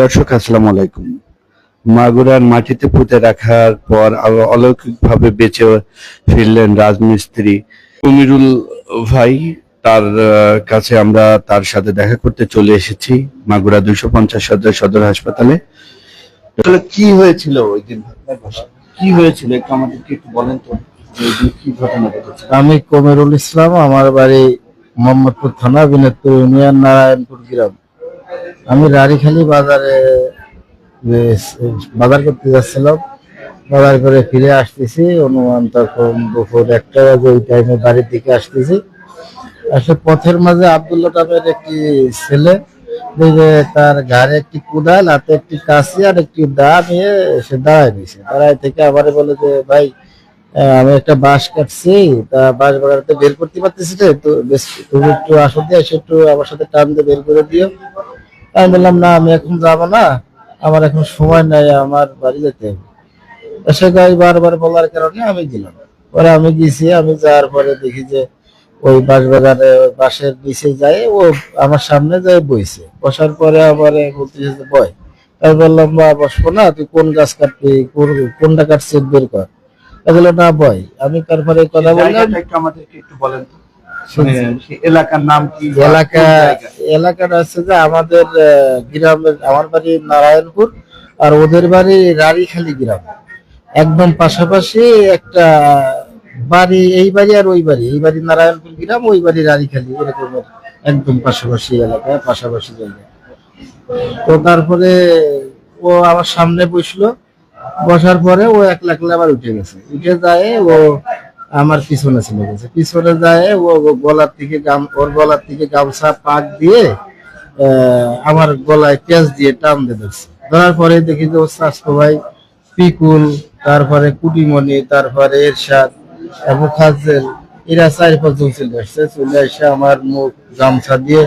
দর্শক, আসসালামু আলাইকুম। মাগুরার মাটিতে পুঁতে রাখার পর অলৌকিকভাবে বেঁচে ফিরলেন রাজমিস্ত্রি উমিরুল ভাই। তার কাছে আমরা তার সাথে দেখা করতে চলে এসেছি মাগুরা দুইশো পঞ্চাশ সদর হাসপাতালে। কি হয়েছিল ওই দিন? কি হয়েছিল? একটু আমাদেরকে একটু বলেন তো আমি কমেরুল ইসলাম, আমার বাড়ি মোহাম্মদপুর থানা, বিনোদপুর ইউনিয়ন, নারায়ণপুর গ্রাম। আমি রাড়িখালি বাজারে বাজার করতে যাচ্ছিলাম। বাজার করে ফিরে আসতেছি, অনুমান তখন দুপুর একটা বাজে ওই টাইমে বাড়ির দিকে আসতেছি। আসলে পথের মাঝে আবদুল্লাহ নামের একটি ছেলে তার ঘাড়ে একটি কুদাল, হাতে একটি কাশি আর একটি দা নিয়ে সে দাঁড়ায় দিয়েছে দাঁড়ায় থেকে আবার বলে যে, ভাই আমি একটা বাঁশ কাটছি, তা বাঁশ বাগানতে বের করতে পারতেছি তো তুমি একটু আসো দিয়ে একটু আমার সাথে টান দিয়ে বের করে দিও। আমি বললাম না আমি এখন যাব না। আমার এখন সময় নাই আমার বাড়ি যেতে। হবে সে গাই বারবার বলার কারণে আমি গেলাম। পরে আমি গেছি আমি যাওয়ার পরে দেখি যে ওই বাগানে ওই বাঁশের নিচে যায় ও আমার সামনে যায় বইছে। বসার পরে আবার বলতেছে যে বয়। আমি বললাম বা বসবো না তুই কোন গাছ কাটবি? কোন- কোনটা কাটছিস বের কর? এগুলো না বয়। আমি তারপরে কথা বললাম একটু আমাদেরকে একটু বলেন তো। এলাকার নাম কি? এলাকা এলাকাটা হচ্ছে যে আমাদের গ্রামের আমার বাড়ি নারায়ণপুর আর ওদের বাড়ি রাড়িখালি গ্রাম। একদম পাশাপাশি একটা বাড়ি এই বাড়ি আর ওই বাড়ি এই বাড়ি নারায়ণপুর গ্রাম ওই বাড়ি রাড়িখালি এরকমের একদম পাশাপাশি এলাকায় পাশাপাশি জায়গায় তো তারপরে ও আমার সামনে বসল বসার পরে ও এক লাখ আবার উঠে গেছে। উঠে যায় ও আমার পিছনে ছিল গেছে। পিছনে যায়, ও গলার থেকে গাম ওর গলার থেকে গামছা পাক দিয়ে আমার গলায় পেঁচ দিয়ে টান দিয়ে ধরার পরে দেখি যে ও স্বাস্থ্য ভাই পিকুল, তারপরে কুটিমণি, তারপরে এরশাদ এবং খাজেল, এরা চারি পাঁচজন চলে আসছে। চলে এসে আমার মুখ গামছা দিয়ে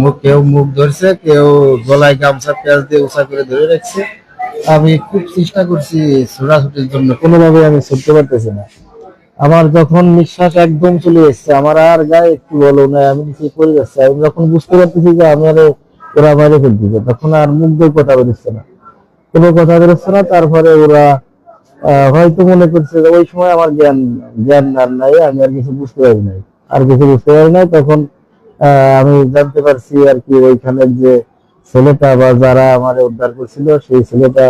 মুখ কেউ মুখ ধরছে, কেউ গলায় গামছা পেঁয়াজ দিয়ে উঁচা করে ধরে রাখছে। আমি খুব চেষ্টা করছি ছোটাছুটির জন্য। কোনোভাবে আমি ছুটতে পারতেছি না। আমার যখন নিঃশ্বাস একদম চলে এসছে, আমার আর গায়ে একটু বলো না আমি নিচে পড়ে যাচ্ছে। আমি যখন বুঝতে পারতেছি যে আমি আরে ওরা বাইরে ফেলতেছে তখন আর মুখ দিয়ে কথা বেরোচ্ছে না। কোনো কথা বেরোচ্ছে না, তারপরে ওরা হয়তো মনে করছে যে ওই সময় আমার জ্ঞান জ্ঞান আর নাই, আমি আর কিছু বুঝতে পারি নাই। আর কিছু বুঝতে পারি নাই, তখন আমি জানতে পারছি আর কি ওইখানের যে ছেলেটা বা যারা আমার উদ্ধার করছিল, সেই ছেলেটা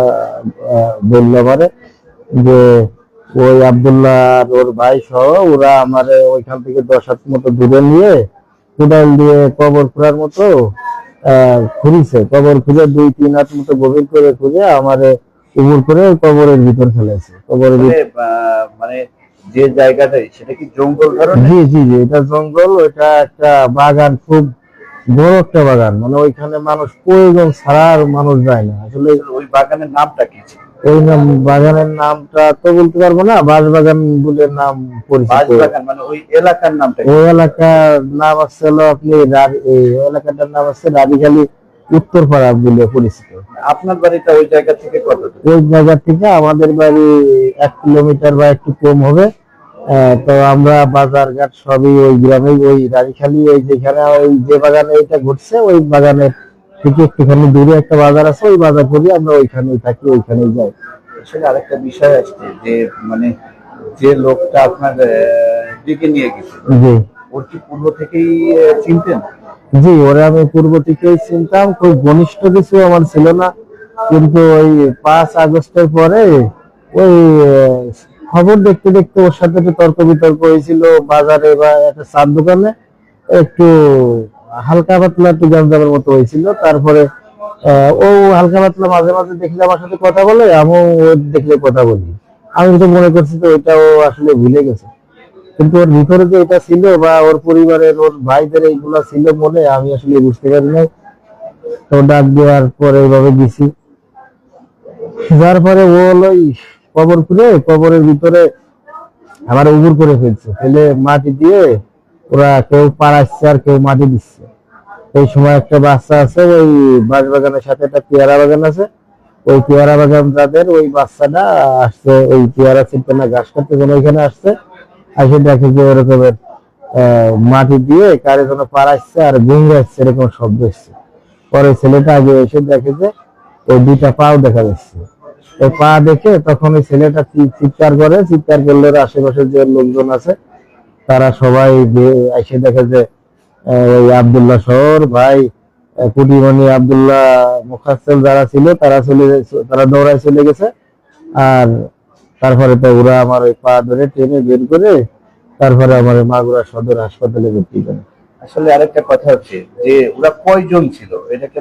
বলল আমারে যে ওই আবদুল্লাহ ওর ভাই সহ ওরা আমার ওইখান থেকে দশ হাত মতো দূরে নিয়ে কোদাল দিয়ে কবর খোঁড়ার মতো খুঁড়িছে। কবর খুঁজে দুই তিন হাত মতো গভীর করে খুঁজে আমারে উবুর করে কবরের ভিতর ফেলেছে। কবরের মানে, মানে যে জায়গাটাই সেটা কি জঙ্গল জি জি জি এটা জঙ্গল ওইটা একটা বাগান খুব বড় একটা বাগান। মানে ওইখানে মানুষ প্রয়োজন ছাড়া আর মানুষ যায় না। আসলে ওই বাগানের নামটা কি ছিল? ওই নাম বাগানের নামটা তো বলতে পারব না বাঁশ বাগান বলে নাম পরিচিত। মানে ওই এলাকার নামটা ওই এলাকার নাম আছে হলো আপনি এই এলাকাটার নাম আছে রাবিখালী উত্তরপাড়া বলে পরিচিত। আপনার বাড়িটা ওই জায়গা থেকে কত ওই জায়গা থেকে আমাদের বাড়ি এক কিলোমিটার বা একটু কম হবে। তো আমরা বাজার ঘাট সবই ওই গ্রামে ওই রানীখালি ওই যেখানে ওই যে বাগানে এটা ঘটছে ওই বাগানের একটুখানি দূরে একটা বাজার আছে ওই বাজার করি আমরা ওইখানেই থাকি ওইখানেই যাই। আসলে আরেকটা বিষয় আসছে যে মানে যে লোকটা আপনার নিয়ে গেছে জি। ওর কি পূর্ব থেকেই চিনতেন? জি ওরা আমি পূর্ব থেকেই চিনতাম খুব ঘনিষ্ঠ কিছু আমার ছিল না। কিন্তু ওই পাঁচ আগস্টের পরে ওই খবর দেখতে দেখতে ওর সাথে একটু তর্ক বিতর্ক হয়েছিল বাজারে বা একটা চার দোকানে একটু হালকা পাতলা একটু জামজামের মতো হয়েছিল। তারপরে ও হালকা পাতলা মাঝে মাঝে দেখলে আমার সাথে কথা বলে, আমিও ওর দেখলে কথা বলি। আমি তো মনে করছি তো এটা ও আসলে ভুলে গেছে। কিন্তু ওর ভিতরে যে এটা ছিল বা ওর পরিবারের, ওর ভাইদের এইগুলা ছিল মনে আমি আসলে বুঝতে পারি নাই। তো ডাক দেওয়ার পরে এইভাবে গেছি। যার পরে ও হলো কবর খুঁড়ে কবরের ভিতরে আমার উবুর করে ফেলছে। ফেলে মাটি দিয়ে ওরা কেউ পাড়াচ্ছে আর কেউ মাটি দিচ্ছে। এই সময় একটা বাচ্চা আছে ওই বাঁশ বাগানের সাথে একটা পেয়ারা বাগান আছে। ওই পেয়ারা বাগান যাদের ওই বাচ্চাটা আসছে ওই পেয়ারা ছিটতে না ঘাস কাটতে যেন ওইখানে আসছে। এসে দেখে যে আহ, মাটি দিয়ে কারে যেন পাড়াচ্ছে আর গুঙ্গাচ্ছে এরকম শব্দ এসছে পরে ছেলেটা আগে এসে দেখে যে ওই দুইটা পাও দেখা যাচ্ছে। ওই পা দেখে তখন ওই ছেলেটা চিৎকার করে চিৎকার করলে আশেপাশে যে লোকজন আছে তারা সবাই এসে দেখে যে ওই আবদুল্লাহ শহর ভাই কুটিমণি আবদুল্লাহ মুখাসেল যারা ছিল তারা চলে তারা দৌড়ায় চলে গেছে। আর তারপরে তো ওরা আমার ওই পা ধরে টেনে বের করে তারপরে আমার মাগুরা সদর হাসপাতালে ভর্তি করে। আসলে আরেকটা কথা হচ্ছে যে ওরা কয়জন ছিল? এটাকে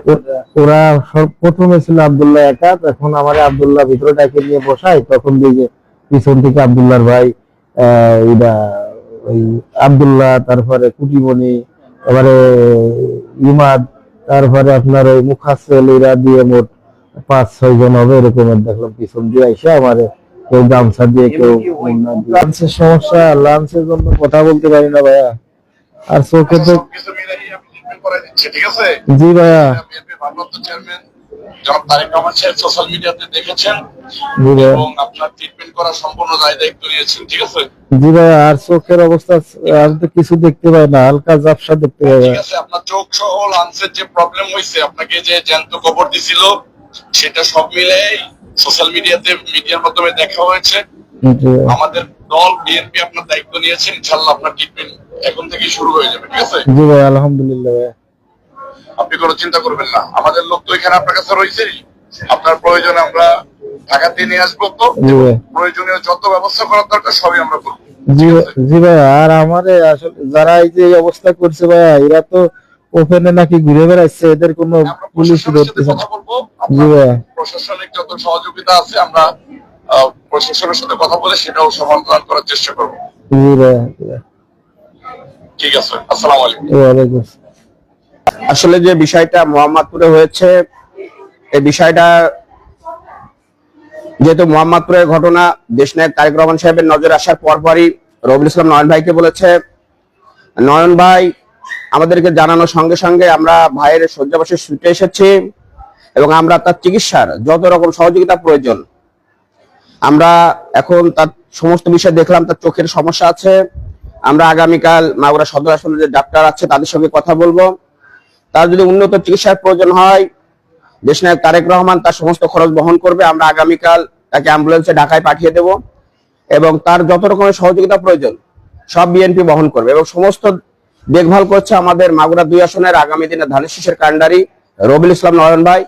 ওরা সব- প্রথমে ছিল আবদুল্লাহ একা তখন আমার আবদুল্লাহ ভিতরে ডাকে নিয়ে বসাই তখন দিকে পিছন থেকে আবদুল্লাহর ভাই আহ, ওই আবদুল্লাহ তারপরে কুটিমণি তারপরে ইমাদ তারপরে আপনার ওই মুখাসেল এরা দিয়ে মোট পাঁচ ছয় জন হবে এরকমের দেখলাম পিছন দিয়ে এসে আমার কেউ গামছা দিয়ে কেউ। লাঞ্চের সমস্যা লাঞ্চের জন্য কথা বলতে পারি না ভাইয়া। আর চোখে তো জি ভাইয়া। বিএনপি জনাব তারেক রহমান সোশ্যাল মিডিয়াতে দেখেছেন জি ভাইয়া এবং আপনার ট্রিটমেন্ট করার সম্পূর্ণ দায় দায়িত্ব নিয়েছেন ঠিক আছে? জি ভাই আর চোখের অবস্থা আমি তো কিছু দেখতে পাই না হালকা ঝাপসা দেখতে পাই ঠিক আছে আপনার চোখ সহ লাঞ্চের যে প্রবলেম হয়েছে আপনাকে যে জ্যান্ত কবর দিছিল সেটা সব মিলে সোশ্যাল মিডিয়াতে মিডিয়ার মাধ্যমে দেখা হয়েছে। আমাদের দল বিএনপি আপনার দায়িত্ব আপনার ট্রিটমেন্ট এখন থেকে শুরু হয়ে যাবে ঠিক আছে? জি ভাই আলহামদুলিল্লাহ ভাই। আপনি কোনো চিন্তা করবেন না আমাদের লোক তো এখানে আপনার কাছে রয়েছে আপনার প্রয়োজনে আমরা ঢাকাতে নিয়ে আসব তো। প্রয়োজনীয় যত ব্যবস্থা করার দরকার সবই আমরা করব। জি ভাই- আর আমারে আসলে যারা এই যে অবস্থা করছে ভাই এরা তো ওপেনে নাকি ঘুরে বেড়াচ্ছে এদের কোনো পুলিশ ধরতেছে জি ভাই। প্রশাসনিক যত সহযোগিতা আছে আমরা আহ, প্রশাসনের সাথে কথা বলে সেটাও সমাধান করার চেষ্টা করব। জি ভাই ঠিক আছে আসসালামু আলাইকুম। আসলে যে বিষয়টা মোহাম্মদপুরে হয়েছে এই বিষয়টা যেহেতু মোহাম্মদপুরের ঘটনা, দেশনায়ক তারেক রহমান সাহেবের নজরে আসার পরপরই রবিউল ইসলাম নয়ন ভাইকে বলেছে, নয়ন ভাই, আমাদেরকে জানানোর সঙ্গে সঙ্গে আমরা ভাইয়ের শয্যাবাসে ছুটে এসেছি এবং আমরা তার চিকিৎসার যত রকম সহযোগিতা প্রয়োজন, আমরা এখন তার সমস্ত বিষয় দেখলাম, তার চোখের সমস্যা আছে, আমরা আগামীকাল মাগুরা সদর হাসপাতালে যে ডাক্তার আছে তাদের সঙ্গে কথা বলব। তার যদি উন্নত চিকিৎসার প্রয়োজন হয় দেশনায়ক তারেক রহমান তার সমস্ত খরচ বহন করবে। আমরা আগামীকাল তাকে অ্যাম্বুলেন্সে ঢাকায় পাঠিয়ে দেব এবং তার যত রকমের সহযোগিতা প্রয়োজন, সব বিএনপি বহন করবে এবং সমস্ত দেখভাল করছে আমাদের মাগুরা দুই আসনের আগামী দিনে ধানের শীষের কান্ডারি রবিউল ইসলাম নয়ন ভাই।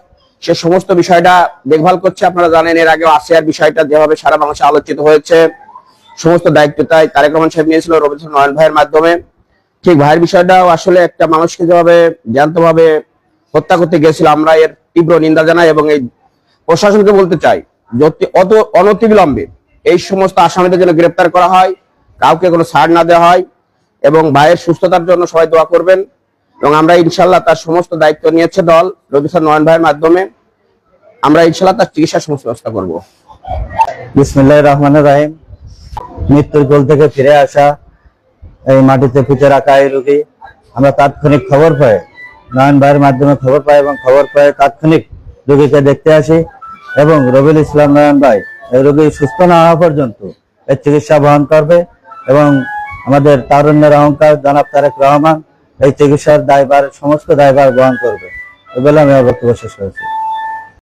সে সমস্ত বিষয়টা দেখভাল করছে, আপনারা জানেন এর আগে আসিয়ার বিষয়টা যেভাবে সারা বাংলাদেশে আলোচিত হয়েছে। সমস্ত দায়িত্ব তাই তারেক রহমান সাহেব নিয়েছিল রবিউল ইসলাম নয়ন ভাইয়ের মাধ্যমে। ঠিক ভাইয়ের বিষয়টাও আসলে একটা মানুষকে যেভাবে জ্যান্তভাবে হত্যা করতে গেছিল, আমরা এর তীব্র নিন্দা জানাই এবং এই প্রশাসনকে বলতে চাই অত অনতিবিলম্বে এই সমস্ত আসামিদের জন্য গ্রেপ্তার করা হয়, কাউকে কোনো ছাড় না দেওয়া হয় এবং ভাইয়ের সুস্থতার জন্য সবাই দোয়া করবেন। এবং আমরা ইনশাল্লাহ তার সমস্ত দায়িত্ব নিয়েছে দল রবিশান নয়ন ভাইয়ের মাধ্যমে। আমরা ইনশাল্লাহ তার চিকিৎসার সমস্ত ব্যবস্থা করব। রহমান রাহিম। মৃত্যুর কোল থেকে ফিরে আসা এই মাটিতে পুঁতে রাখা এই রোগী। আমরা তাৎক্ষণিক খবর পাই নয়ন ভাইয়ের মাধ্যমে খবর পাই এবং খবর পাই তাৎক্ষণিক রোগীকে দেখতে আসি এবং রবিল ইসলাম নয়ন ভাই রোগী সুস্থ না হওয়া পর্যন্ত এর চিকিৎসা বহন করবে এবং আমাদের তারুণ্যের অহংকার জনাব তারেক রহমান এই চিকিৎসার দায়ভার, সমস্ত দায়ভার বহন করবে। এগুলো আমি বক্তব্য শেষ করেছি।